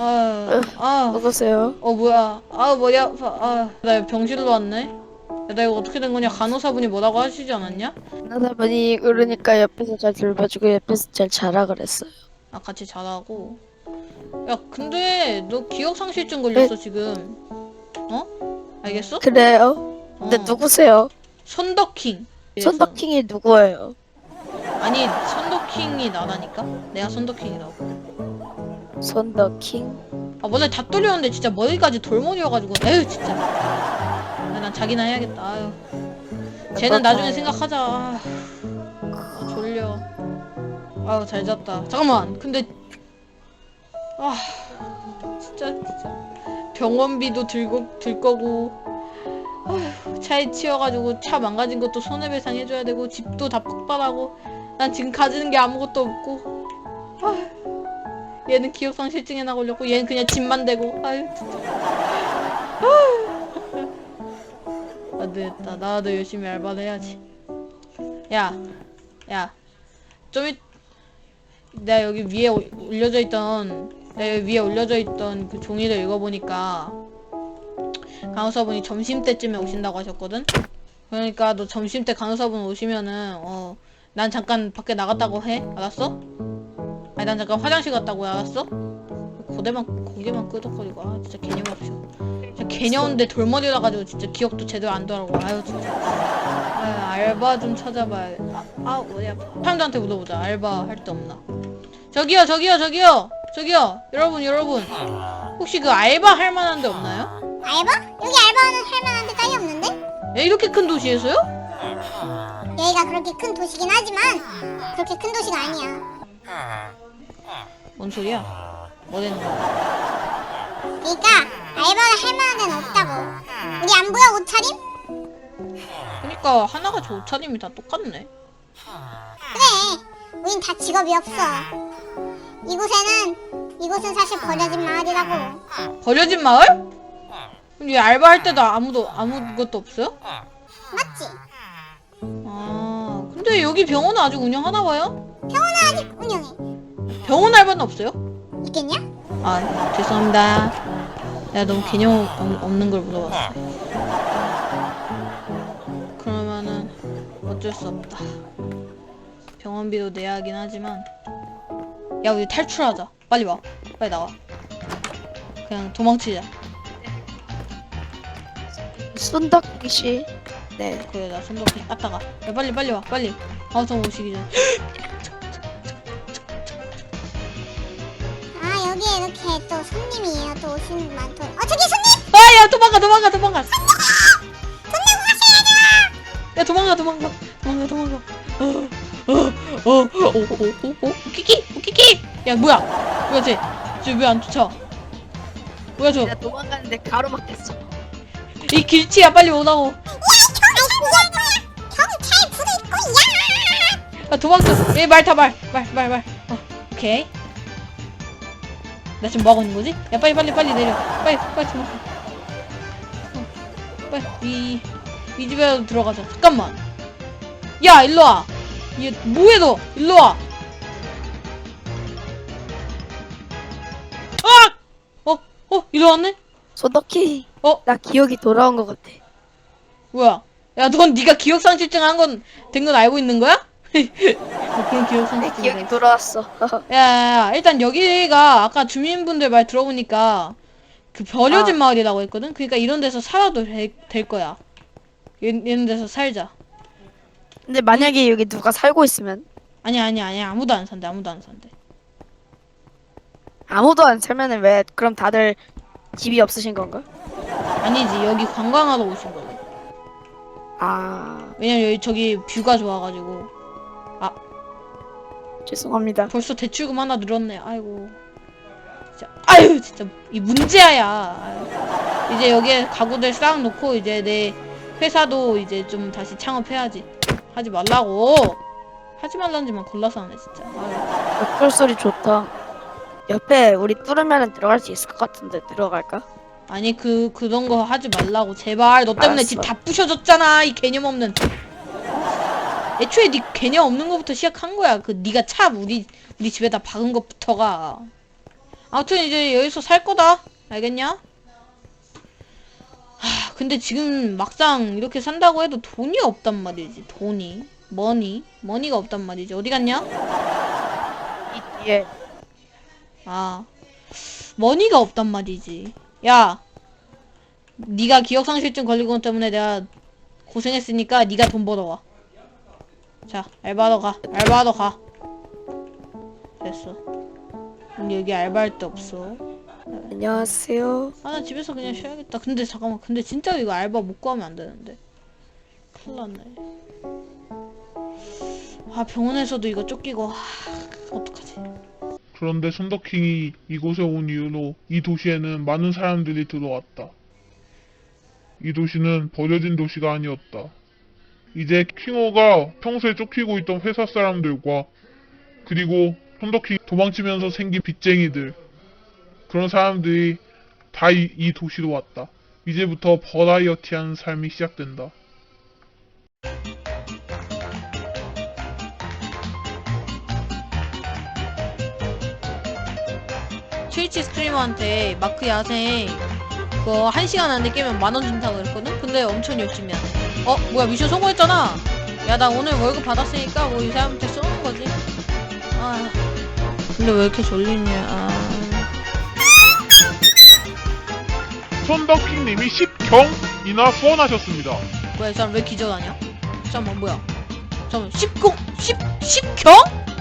아, 아, 누구세요? 어 뭐야? 아 머리 아파. 아, 나 병실로 왔네. 야, 나 이거 어떻게 된 거냐? 간호사분이 뭐라고 하시지 않았냐? 나나분이 그러니까 옆에서 잘 돌봐주고 옆에서 잘 자라 그랬어요. 아 같이 자라고. 야, 근데 너 기억 상실증 걸렸어 지금. 어? 알겠어? 그래요? 근데 어. 누구세요? 손더킹. 이래서. 손더킹이 누구예요? 아니 손더킹이 나라니까? 내가 손더킹이라고. 손더킹? 아 원래 다 뚫렸는데 진짜 머리까지 돌머리여가지고 에휴 진짜. 아, 난 자기나 해야겠다. 아유. 쟤는 나중에 생각하자. 아, 아, 졸려. 아우 잘 잤다. 잠깐만. 근데 아 진짜 진짜 병원비도 들고 들 거고 아휴, 차에 치여가지고 차 망가진 것도 손해배상 해줘야 되고 집도 다 폭발하고 난 지금 가지는 게 아무것도 없고 아휴, 얘는 기억상실증에나 걸렸고 얘는 그냥 집만 대고 아유 진짜. 안 되겠다 나도 열심히 알바를 해야지 야 야, 좀 있, 내가 여기 위에 올- 올려져 있던, 내가 여기 위에 올려져 있던 그 종이를 읽어보니까, 간호사분이 점심때쯤에 오신다고 하셨거든? 그러니까 너 점심때 간호사분 오시면은, 어, 난 잠깐 밖에 나갔다고 해? 알았어? 난 잠깐 화장실 갔다고 해, 알았어? 고대만, 고개만 끄덕거리고, 아, 진짜 개념 없어. 진짜 개념 없는데 돌머리 라 가지고 진짜 기억도 제대로 안 돌아오고, 아유, 진짜. 아, 알바 좀 찾아봐야 아, 아 어디야 사람들한테 물어보자 알바 할 데 없나 저기요 저기요 저기요 저기요 여러분 여러분 혹시 그 알바 할 만한 데 없나요? 알바? 여기 알바는 할 만한 데 따위 없는데? 야, 이렇게 큰 도시에서요? 여기가 그렇게 큰 도시긴 하지만 그렇게 큰 도시가 아니야. 뭔 소리야? 뭐라는 거야? 그러니까 알바를 할 만한 없다고. 우리 안 보여 옷차림? 그니까 하나가 저 옷차림이 다 똑같네 그래. 우린 다 직업이 없어. 이곳에는 이곳은 사실 버려진 마을이라고. 버려진 마을? 그럼 이 알바 할 때도 아무도 아무것도 없어요? 맞지? 아 근데 여기 병원은 아직 운영하나 봐요? 병원은 아직 운영해. 병원 알바는 없어요? 있겠냐? 아 죄송합니다. 내가 너무 개념 없- 없는 걸 물어봤어. 그러면은 어쩔 수 없다. 병원비도 내야 하긴 하지만 야 우리 탈출하자. 빨리 와. 빨리 나와. 그냥 도망치자. 손더킹 씨. 네. 그래 나 손덕히 아따가. 야 빨리 빨리 와. 빨리. 아우성 오시기 전에. 여기에 이렇게 또 손님이에요. 또 오시는 분 많더. 어 저기 손님! 아야 도망가 도망가 도망가. 야 도망가 도망가 도망가 도망가. 어어어어어어 키키 키키. 야 뭐야 뭐야 쟤쟤왜안 쫓아? 뭐야 저? 내가 도망가는데 가로막혔어. 이 길치야 빨리 오라고. 저기 있고 야! 야 도망쳐. 얘말 타 말 말 말 말. 어 오케이. 나 지금 뭐 하고 있는 거지? 야 빨리 빨리 빨리 내려. 빨리 빨리 도망가. 어, 빨리 이, 이 집에 들어가자. 잠깐만. 야 일로 와. 얘 뭐해 너? 일로 와. 아! 어? 어? 일어났네? 손더킹. 어? 나 기억이 돌아온 것 같아. 뭐야? 야, 넌 네가 기억상실증 한 건 된 건 알고 있는 거야? 뭐 그런 내 기억상실증. 기억이 돌아왔어. 야, 야, 야, 일단 여기가 아까 주민분들 말 들어보니까 그 버려진 아. 마을이라고 했거든. 그러니까 이런 데서 살아도 될, 될 거야. 이- 이런 데서 살자. 근데 만약에 여기 누가 살고 있으면 아니 아니 아니 아무도 안 산대. 아무도 안 산대. 아무도 안 살면은 왜 그럼 다들 집이 없으신 건가? 아니지 여기 관광하러 오신 거지. 아 왜냐면 여기 저기 뷰가 좋아가지고 죄송합니다. 벌써 대출금 하나 늘었네. 아이고. 진짜 아유 진짜 이 문제야. 아유. 이제 여기에 가구들 쌓아놓고 이제 내 회사도 이제 좀 다시 창업해야지. 하지 말라고. 하지 말란지만 골라서 하네 진짜. 아유. 옆돌 소리 좋다. 옆에 우리 뚫으면 들어갈 수 있을 것 같은데 들어갈까? 아니 그 그런 거 하지 말라고 제발. 너 때문에 알았어. 집 다 부셔졌잖아 이 개념 없는. 애초에 네 개념 없는 거부터 시작한 거야. 그 네가 차 우리 우리 집에다 박은 것부터가. 아무튼 이제 여기서 살 거다. 알겠냐? 하, 근데 지금 막상 이렇게 산다고 해도 돈이 없단 말이지. 돈이. 머니. 머니가 없단 말이지. 어디 갔냐? 이 뒤에 아. 머니가 없단 말이지. 야. 네가 기억상실증 걸리고 것 때문에 내가 고생했으니까 네가 돈 벌어와. 자, 알바하러 가. 알바하러 가. 됐어. 근데 여기 알바할 데 없어. 안녕하세요. 아, 나 집에서 그냥 쉬어야겠다. 근데 잠깐만. 근데 진짜 이거 알바 못 구하면 안 되는데. 큰일 났네. 아, 병원에서도 이거 쫓기고. 아, 어떡하지? 그런데 손더킹이 이곳에 온 이후로 이 도시에는 많은 사람들이 들어왔다. 이 도시는 버려진 도시가 아니었다. 이제 킹호가 평소에 쫓기고 있던 회사 사람들과 그리고 손더킹이 도망치면서 생긴 빚쟁이들 그런 사람들이 다이 도시로 왔다. 이제부터 버라이어티한 삶이 시작된다. 트위치 스트리머한테 마크 야생 그거 한 시간 안에 깨면 만 원 준다고 그랬거든? 근데 엄청 열심히 하네. 어? 뭐야 미션 성공했잖아! 야 나 오늘 월급 받았으니까 뭐 이 사람한테 쏘는 거지. 아 근데 왜 이렇게 졸리냐. 아... 손더킹님이 10경이나 후원하셨습니다. 뭐야 이 사람 왜 기절하냐? 잠깐만 뭐야? 잠깐만 10공 10 10경?